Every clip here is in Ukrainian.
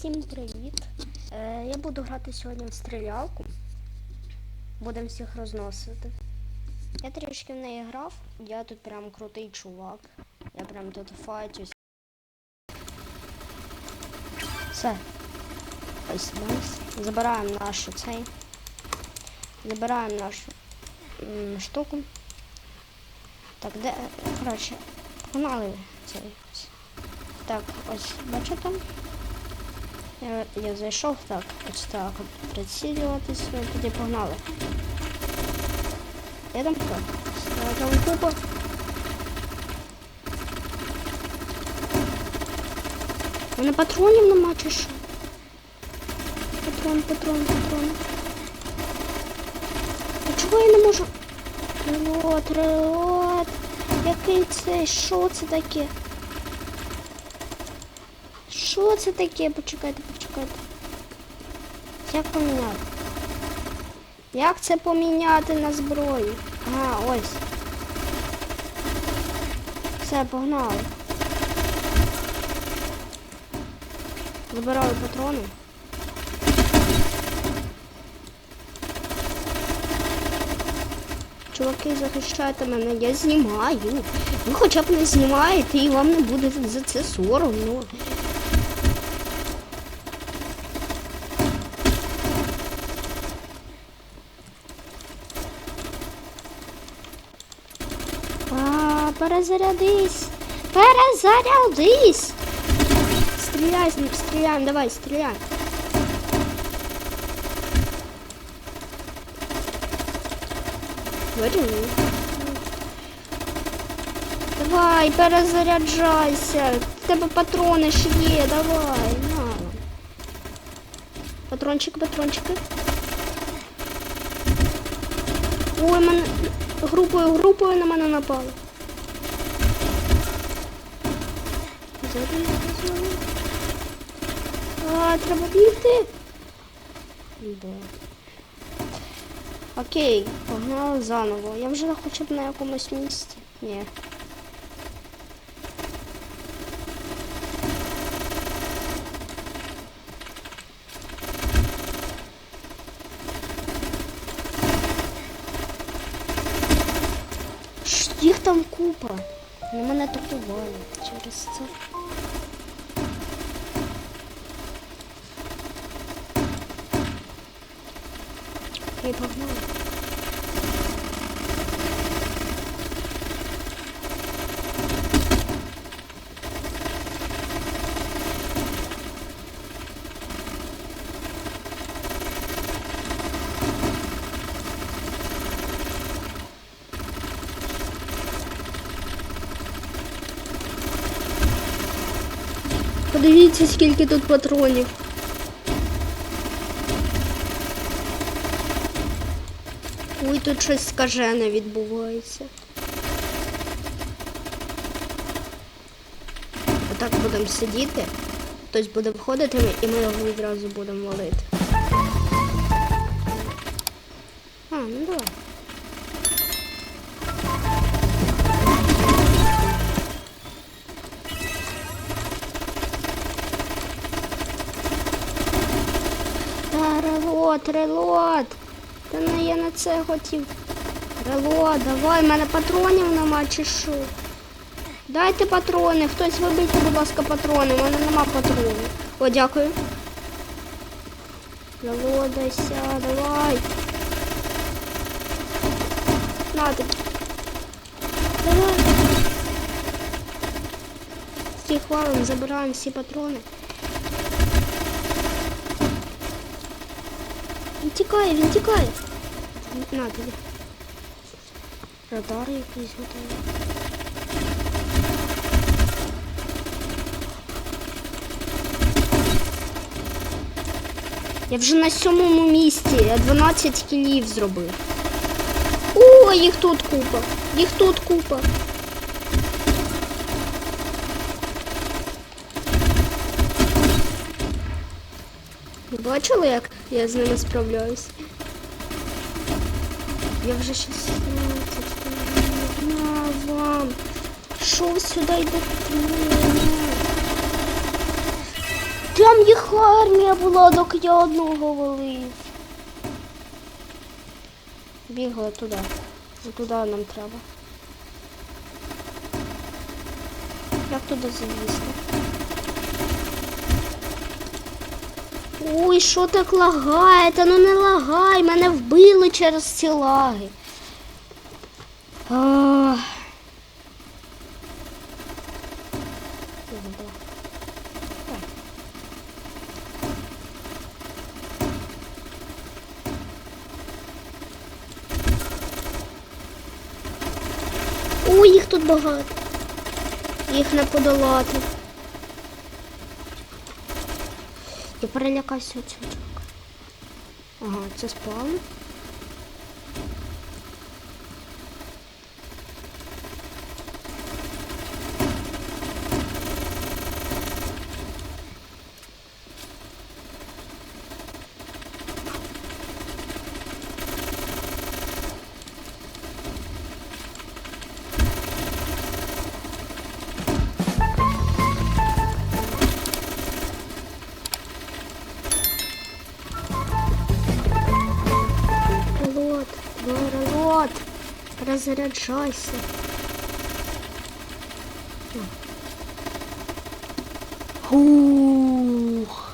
Всім привіт! Е, я буду грати сьогодні в стрілялку. Будемо всіх розносити. Я трішки в неї грав, я тут прям крутий чувак. Я прям тут файтюсь. Все. Ось найс. Забираємо нашу цей. Забираємо нашу м, штуку. Так, де. Коротше, погнали цей. Так, ось, бачите? Я, я зайшов так, ось так, от прицілюватись, ну, тоді погнали. Я там хто? Я там купа. Патронів нема чи що? Патрон, патрон, патрон. А чого я не можу? Релот, релот. Який це? Що це таке? Що це таке? Почекайте, почекайте. Як поміняти? Як це поміняти на зброю? Ага, ось. Все, погнали. Забираю патрони. Чуваки, захищайте мене, я знімаю. Ви хоча б не знімаєте і вам не буде за це соромно. Перезарядись. Перезарядись. Стреляй, с ним, стреляем, давай, стреляй. Варю. Давай, перезаряджайся. В тебе патрони ж є, давай, на. Патрончик, патрончики. Ой, мене групою, групою на мене напали. А, треба бігти. Да. Окей, погнали заново. Я вже хоча б на якомусь місці. Ні. Їх там купа. На мене атакували через це. Окей, погнали. Подивіться, скільки тут патронів. Ой, тут щось скажене відбувається. Отак будемо сидіти, хтось буде входити і ми його відразу будемо валити. А, ну давай. Релот, релот. Та не я на це хотів. Релот, давай, в мене патронів нема чи що. Дайте патрони, хтось вибийте, будь ласка, патрони, в мене нема патронів. О, дякую. Релодайся, давай. На тобі. Давай. Всіх валом забираємо всі патрони. Він тікає, він тікає. На тобі. Радар якийсь готовий. Я вже на сьомому місці, я 12 кілів зробив. О, їх тут купа. Їх тут купа. Бачили, як я з ними справляюсь? Я вже 16. На вам. Що ви сюди йдете? Там їх армія була, доки я одного валив. Бігли туди. Ну, Туди нам треба. Як туди залізти? Ой, що так лагає? Та ну не лагай, мене вбили через ці лаги. Ой, їх тут багато. Їх не подолати. Я перелякався цього. Ага, це спавн. Разряджайся. Ух.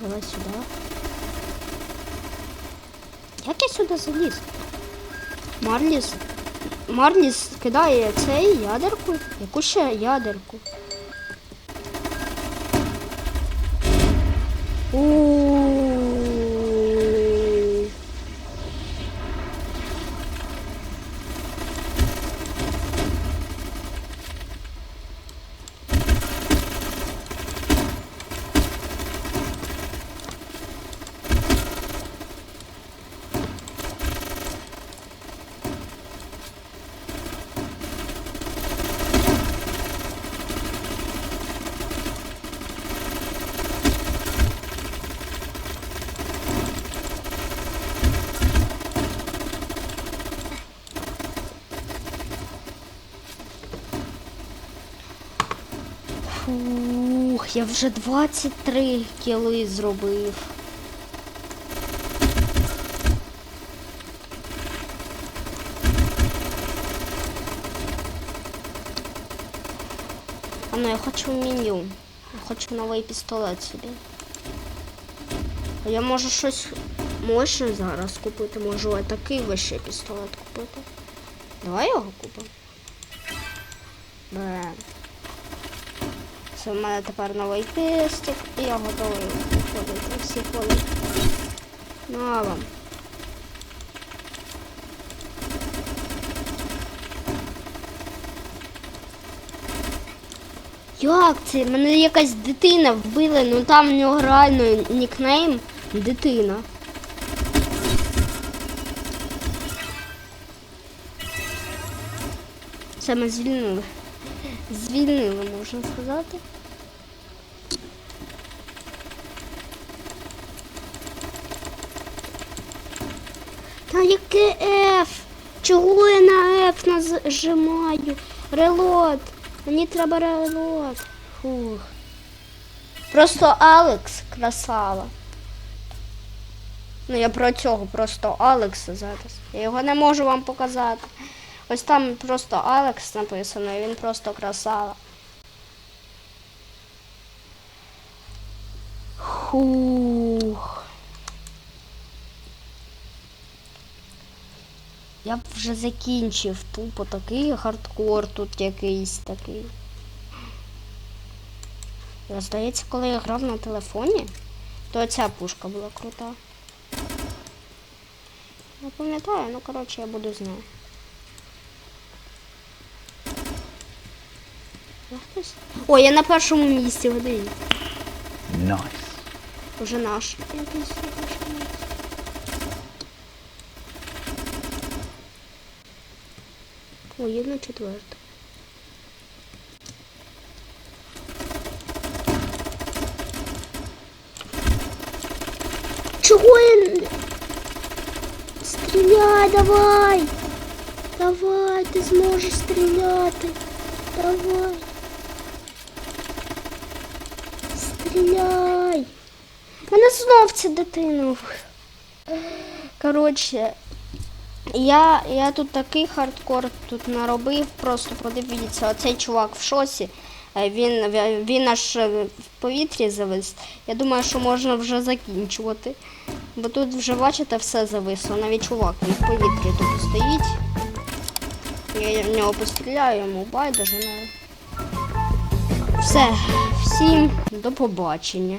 Давай сюда. Як я сюди заліз? Марліс. Марліс кидає цей ядерку. Яку ще ядерку? У. Фух, я вже 23 кіли зробив. А ну я хочу меню. Я хочу новий пістолет собі. Я можу щось мощне зараз купити, можу такий вищий пістолет купити. Давай його купимо. Бе. Це в мене тепер новий пістик, і я готовий виходити всі хвилини. Ну а вам. Як це? Мене якась дитина вбила, ну там в нього реально нікнейм дитина. Це ми звільнили. Звільнили, можна сказати. Та яке F? Чого я на F нажимаю? Релот. Мені треба релот. Фух. Просто Алекс красава. Ну я про цього просто Алекса зараз. Я його не можу вам показати. Ось там просто Алекс написано, і він просто красава. Хух. Я б вже закінчив тупо такий хардкор тут якийсь такий. Я, здається, коли я грав на телефоні, то ця пушка була крута. Не пам'ятаю, ну коротше я буду з нею. О, я на першому місці води. Nice. Уже наш. Якийсь на першому місці. О, є на четверте. Чого я... Стріляй, давай! Давай, ти зможеш стріляти. Давай. Стріляй. знов ця дитина. Коротше, я, я тут такий хардкор тут наробив, просто подивіться, оцей чувак в шосі. е, Він, він аж е, в повітрі завис. Я думаю, що можна вже закінчувати. Бо тут вже, бачите, все зависло. Навіть чувак він в повітрі тут стоїть. Я в нього постріляю, йому байдуже. Все, всім до побачення.